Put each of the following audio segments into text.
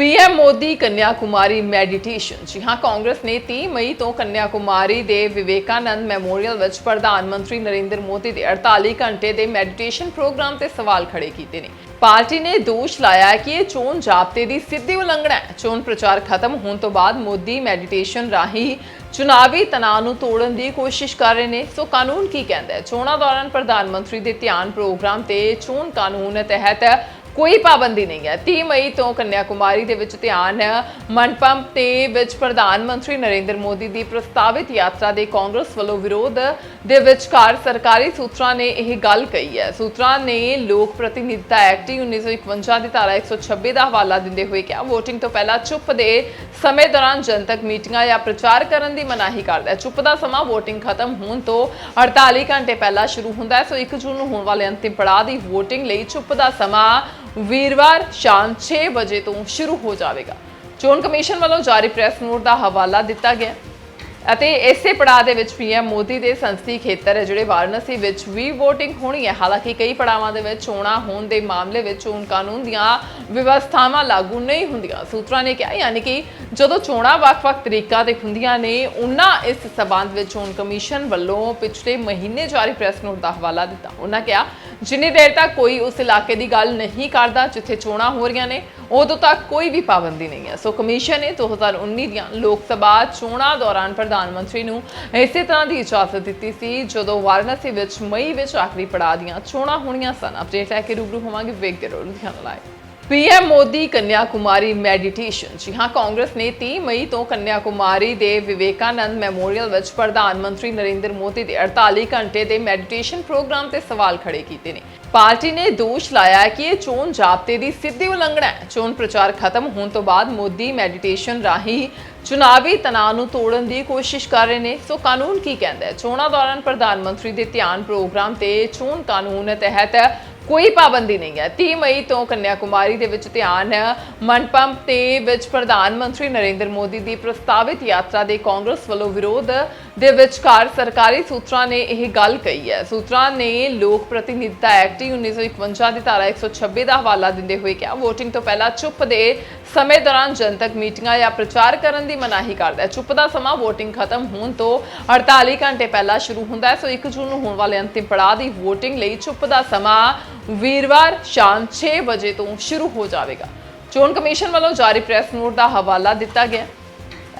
PM Modi Kanya Kumari meditation. ਜੀ ਹਾਂ, ਕਾਂਗਰਸ ਨੇ 30 ਮਈ ਤੋਂ ਕੰਨਿਆ ਕੁਮਾਰੀ ਦੇ ਵਿਵੇਕਾਨੰਦ ਮੈਮੋਰੀਅਲ ਵਿੱਚ ਪ੍ਰਧਾਨ ਮੰਤਰੀ ਨਰਿੰਦਰ ਮੋਦੀ ਦੇ 48 ਘੰਟੇ ਦੇ ਮੈਡੀਟੇਸ਼ਨ ਪ੍ਰੋਗਰਾਮ ਤੇ ਸਵਾਲ ਖੜੇ ਕੀਤੇ ਨੇ। ਪਾਰਟੀ ਨੇ ਦੋਸ਼ ਲਾਇਆ ਕਿ ਇਹ ਚੋਣ ਜ਼ਾਬਤੇ ਦੀ ਸਿੱਧੀ ਉਲੰਘਣਾ ਹੈ। ਚੋਣ ਪ੍ਰਚਾਰ ਖਤਮ ਹੋਣ ਤੋਂ ਬਾਅਦ ਮੋਦੀ ਮੈਡੀਟੇਸ਼ਨ ਰਾਹੀਂ ਚੁਣਾਵੀ ਤਣਾਅ ਨੂੰ ਤੋੜਨ ਦੀ ਕੋਸ਼ਿਸ਼ ਕਰ ਰਹੇ ਨੇ। ਸੋ ਕਾਨੂੰਨ ਕੀ ਕਹਿੰਦਾ ਹੈ? ਚੋਣਾਂ ਦੌਰਾਨ ਪ੍ਰਧਾਨ ਮੰਤਰੀ ਦੇ ਧਿਆਨ ਪ੍ਰੋਗਰਾਮ ਤੇ ਚੋਣ ਕਾਨੂੰਨ ਤਹਿਤ ਕੋਈ ਪਾਬੰਦੀ ਨਹੀਂ ਹੈ। 30 ਮਈ ਤੋਂ ਕੰਨਿਆ ਕੁਮਾਰੀ ਦੇ ਵਿੱਚ ਧਿਆਨ ਮੰਡਪਮ ਤੇ ਵਿੱਚ ਪ੍ਰਧਾਨ ਮੰਤਰੀ ਨਰਿੰਦਰ ਮੋਦੀ ਦੀ ਪ੍ਰਸਤਾਵਿਤ ਯਾਤਰਾ ਦੇ ਕਾਂਗਰਸ ਵੱਲੋਂ ਵਿਰੋਧ ਦੇ ਵਿਚਕਾਰ ਸਰਕਾਰੀ ਸੂਤਰਾਂ ਨੇ ਇਹ ਗੱਲ ਕਹੀ ਹੈ। ਸੂਤਰਾਂ ਨੇ ਲੋਕ ਪ੍ਰਤੀਨਿਧਤਾ ਐਕਟ 1951 ਦੀ ਧਾਰਾ 126 ਦਾ ਹਵਾਲਾ ਦਿੰਦੇ ਹੋਏ ਕਿਹਾ VOTING ਤੋਂ ਪਹਿਲਾਂ ਚੁੱਪ ਦੇ ਸਮੇਂ ਦੌਰਾਨ ਜਨਤਕ ਮੀਟਿੰਗਾਂ ਜਾਂ ਪ੍ਰਚਾਰ ਕਰਨ ਦੀ ਮਨਾਹੀ ਕਰਦਾ ਹੈ। ਚੁੱਪ ਦਾ ਸਮਾਂ VOTING ਖਤਮ ਹੋਣ ਤੋਂ 48 ਘੰਟੇ ਪਹਿਲਾਂ ਸ਼ੁਰੂ ਹੁੰਦਾ ਹੈ। ਸੋ 1 ਜੂਨ ਨੂੰ ਹੋਣ ਵਾਲੇ ਅੰਤਿਮ ਪੜਾਅ ਦੀ VOTING ਲਈ ਚੁੱਪ ਦਾ ਸਮਾਂ ਵੀਰਵਾਰ ਸ਼ਾਮ 6 ਵਜੇ ਤੋਂ ਸ਼ੁਰੂ ਹੋ ਜਾਵੇਗਾ। ਚੋਣ ਕਮਿਸ਼ਨ ਵੱਲੋਂ ਜਾਰੀ ਪ੍ਰੈਸ ਨੋਟ ਦਾ ਹਵਾਲਾ ਦਿੱਤਾ ਗਿਆ। ਅਤੇ ਇਸੇ ਪੜਾਅ ਦੇ ਵਿੱਚ ਪੀਐਮ ਮੋਦੀ ਦੇ ਸੰਸਦੀ ਖੇਤਰ ਹੈ, ਜਿਹੜੇ ਵਾਰਾਣਸੀ ਵਿੱਚ ਵੀ VOTING ਹੋਣੀ ਹੈ। ਹਾਲਾਂਕਿ ਕਈ ਪੜਾਵਾਂ ਦੇ ਵਿੱਚ ਚੋਣਾਂ ਹੋਣ ਦੇ ਮਾਮਲੇ ਵਿੱਚ ਚੋਣ ਕਾਨੂੰਨ ਦੀਆਂ ਵਿਵਸਥਾਵਾਂ ਲਾਗੂ ਨਹੀਂ ਹੁੰਦੀਆਂ। ਸੂਤਰਾਂ ਨੇ ਕਿਹਾ, ਯਾਨੀ ਕਿ ਜਦੋਂ ਚੋਣਾਂ ਵੱਖ-ਵੱਖ ਤਰੀਕਾਂ ਤੇ ਹੁੰਦੀਆਂ ਨੇ ਉਹਨਾਂ ਇਸ ਸਬੰਧ ਵਿੱਚ ਚੋਣ ਕਮਿਸ਼ਨ ਵੱਲੋਂ ਪਿਛਲੇ ਮਹੀਨੇ ਜਾਰੀ ਪ੍ਰੈਸ ਨੋਟ ਦਾ ਹਵਾਲਾ ਦਿੱਤਾ। ਉਹਨਾਂ ਕਿਹਾ ਜਿੰਨੀ ਦੇਰ ਤੱਕ ਕੋਈ ਉਸ ਇਲਾਕੇ ਦੀ ਗੱਲ ਨਹੀਂ ਕਰਦਾ ਜਿੱਥੇ ਚੋਣਾਂ ਹੋ ਰਹੀਆਂ ਨੇ, ਉਦੋਂ ਤੱਕ ਕੋਈ ਵੀ ਪਾਬੰਦੀ ਨਹੀਂ ਹੈ। ਸੋ ਕਮਿਸ਼ਨ ਨੇ 2019 ਦੀਆਂ ਲੋਕ ਸਭਾ ਚੋਣਾਂ ਦੌਰਾਨ ਪ੍ਰਧਾਨ ਮੰਤਰੀ ਨੂੰ ਇਸੇ ਤਰ੍ਹਾਂ ਦੀ ਇਜਾਜ਼ਤ ਦਿੱਤੀ ਸੀ, ਜਦੋਂ ਵਾਰਾਣਸੀ ਵਿੱਚ ਮਈ ਵਿੱਚ ਆਖਰੀ ਪੜਾਅ ਦੀਆਂ ਚੋਣਾਂ ਹੋਣੀਆਂ ਸਨ। ਅਪਡੇਟ ਲੈ ਕੇ ਰੂਬਰੂ ਹੋਵਾਂਗੇ ਵੇਖਦੇ ਰਹੋ Ludhiana live PM Modi Kanya Kumari meditation. ਜੀ ਹਾਂ, ਕਾਂਗਰਸ ਨੇ 30 ਮਈ ਤੋਂ ਕੰਨਿਆ ਕੁਮਾਰੀ ਦੇ ਵਿਵੇਕਾਨੰਦ ਮੈਮੋਰੀਅਲ ਵਿੱਚ ਪ੍ਰਧਾਨ ਮੰਤਰੀ ਨਰਿੰਦਰ ਮੋਦੀ ਦੇ 48 ਘੰਟੇ ਦੇ ਮੈਡੀਟੇਸ਼ਨ ਪ੍ਰੋਗਰਾਮ ਤੇ ਸਵਾਲ ਖੜੇ ਕੀਤੇ ਨੇ। ਪਾਰਟੀ ਨੇ ਦੋਸ਼ ਲਾਇਆ ਕਿ ਇਹ ਚੋਣ ਜ਼ਾਬਤੇ ਦੀ ਸਿੱਧੀ ਉਲੰਘਣਾ ਹੈ। ਚੋਣ ਪ੍ਰਚਾਰ ਖਤਮ ਹੋਣ ਤੋਂ ਬਾਅਦ ਮੋਦੀ ਮੈਡੀਟੇਸ਼ਨ ਰਾਹੀਂ ਚੁਣਾਵੀ ਤਣਾਅ ਨੂੰ ਤੋੜਨ ਦੀ ਕੋਸ਼ਿਸ਼ ਕਰ ਰਹੇ ਨੇ। ਸੋ ਕਾਨੂੰਨ ਕੀ ਕਹਿੰਦਾ ਹੈ? ਚੋਣਾਂ ਦੌਰਾਨ ਪ੍ਰਧਾਨ ਮੰਤਰੀ ਦੇ ਧਿਆਨ ਪ੍ਰੋਗਰਾਮ ਤੇ ਚੋਣ ਕਾਨੂੰਨ ਤਹਿਤ ਕੋਈ ਪਾਬੰਦੀ ਨਹੀਂ ਹੈ। 30 ਮਈ ਤੋਂ ਕੰਨਿਆ ਕੁਮਾਰੀ ਦੇ ਵਿੱਚ ਧਿਆਨ ਮਨਪੰਪ ਤੇ ਵਿੱਚ ਪ੍ਰਧਾਨ ਮੰਤਰੀ ਨਰਿੰਦਰ ਮੋਦੀ ਦੀ ਪ੍ਰਸਤਾਵਿਤ ਯਾਤਰਾ ਦੇ ਕਾਂਗਰਸ ਵੱਲੋਂ ਵਿਰੋਧ ਦੇ ਵਿਚਕਾਰ ਸਰਕਾਰੀ ਸੂਤਰਾਂ ਨੇ ਇਹ ਗੱਲ ਕਹੀ ਹੈ। ਸੂਤਰਾਂ ਨੇ ਲੋਕ ਪ੍ਰਤੀਨਿਧਤਾ ਐਕਟ 1951 ਦੀ ਧਾਰਾ 126 ਦਾ ਹਵਾਲਾ ਦਿੰਦੇ ਹੋਏ ਕਿਹਾ VOTING ਤੋਂ ਪਹਿਲਾਂ ਚੁੱਪ ਦੇ ਸਮੇਂ ਦੌਰਾਨ ਜਨਤਕ ਮੀਟਿੰਗਾਂ ਜਾਂ ਪ੍ਰਚਾਰ ਕਰਨ ਦੀ ਮਨਾਹੀ ਕਰਦਾ ਹੈ। ਚੁੱਪ ਦਾ ਸਮਾਂ VOTING ਖਤਮ ਹੋਣ ਤੋਂ 48 ਘੰਟੇ ਪਹਿਲਾਂ ਸ਼ੁਰੂ ਹੁੰਦਾ ਹੈ। ਸੋ 1 ਜੂਨ ਨੂੰ ਹੋਣ ਵਾਲੇ ਅੰਤਿਮ ਪੜਾਅ ਦੀ VOTING ਲਈ ਚੁੱਪ ਦਾ ਸਮਾਂ ਵੀਰਵਾਰ ਸ਼ਾਮ 6 ਵਜੇ ਤੋਂ ਸ਼ੁਰੂ ਹੋ ਜਾਵੇਗਾ। ਚੋਣ ਕਮਿਸ਼ਨ ਵੱਲੋਂ ਜਾਰੀ ਪ੍ਰੈਸ ਨੋਟ ਦਾ ਹਵਾਲਾ ਦਿੱਤਾ ਗਿਆ।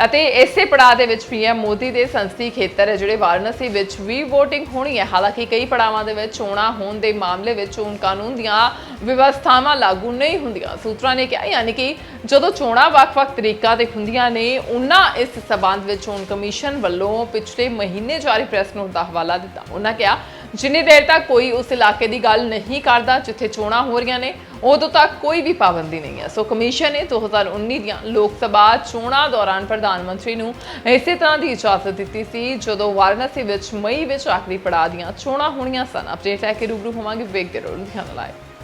ਅਤੇ ਇਸੇ ਪੜਾਅ ਦੇ ਵਿੱਚ ਪੀਐਮ ਮੋਦੀ ਦੇ ਸੰਸਦੀ ਖੇਤਰ ਹੈ, ਜਿਹੜੇ ਵਾਰਾਣਸੀ ਵਿੱਚ ਵੀ VOTING ਹੋਣੀ ਹੈ। ਹਾਲਾਂਕਿ ਕਈ ਪੜਾਵਾਂ ਦੇ ਵਿੱਚ ਚੋਣਾਂ ਹੋਣ ਦੇ ਮਾਮਲੇ ਵਿੱਚ ਚੋਣ ਕਾਨੂੰਨ ਦੀਆਂ ਵਿਵਸਥਾਵਾਂ ਲਾਗੂ ਨਹੀਂ ਹੁੰਦੀਆਂ। ਸੂਤਰਾਂ ਨੇ ਕਿਹਾ, ਯਾਨੀ ਕਿ ਜਦੋਂ ਚੋਣਾਂ ਵੱਖ-ਵੱਖ ਤਰੀਕਾਂ ਤੇ ਹੁੰਦੀਆਂ ਨੇ ਉਹਨਾਂ ਇਸ ਸਬੰਧ ਵਿੱਚ ਚੋਣ ਕਮਿਸ਼ਨ ਵੱਲੋਂ ਪਿਛਲੇ ਮਹੀਨੇ ਜਾਰੀ ਪ੍ਰੈਸ ਨੋਟ ਦਾ ਹਵਾਲਾ ਦਿੱਤਾ। ਉਹਨਾਂ ਕਿਹਾ ਜਿੰਨੀ ਦੇਰ ਤੱਕ ਕੋਈ ਉਸ ਇਲਾਕੇ ਦੀ ਗੱਲ ਨਹੀਂ ਕਰਦਾ ਜਿੱਥੇ ਚੋਣਾਂ ਹੋ ਰਹੀਆਂ ਨੇ, ਉਦੋਂ ਤੱਕ ਕੋਈ ਵੀ ਪਾਬੰਦੀ ਨਹੀਂ ਹੈ। ਸੋ ਕਮਿਸ਼ਨ ਨੇ 2019 ਦੀਆਂ ਲੋਕ ਸਭਾ ਚੋਣਾਂ ਦੌਰਾਨ ਪ੍ਰਧਾਨ ਮੰਤਰੀ ਨੂੰ ਇਸੇ ਤਰ੍ਹਾਂ ਦੀ ਇਜਾਜ਼ਤ ਦਿੱਤੀ ਸੀ, ਜਦੋਂ ਵਾਰਾਣਸੀ ਵਿੱਚ ਮਈ ਵਿੱਚ ਆਖਰੀ ਪੜਾਅ ਦੀਆਂ ਚੋਣਾਂ ਹੋਣੀਆਂ ਸਨ। ਅਪਡੇਟ ਲੈ ਕੇ ਰੂਬਰੂ ਹੋਵਾਂਗੇ, ਵੇਖਦੇ ਰਹੋ ਲੁਧਿਆਣਾ ਲਾਈਵ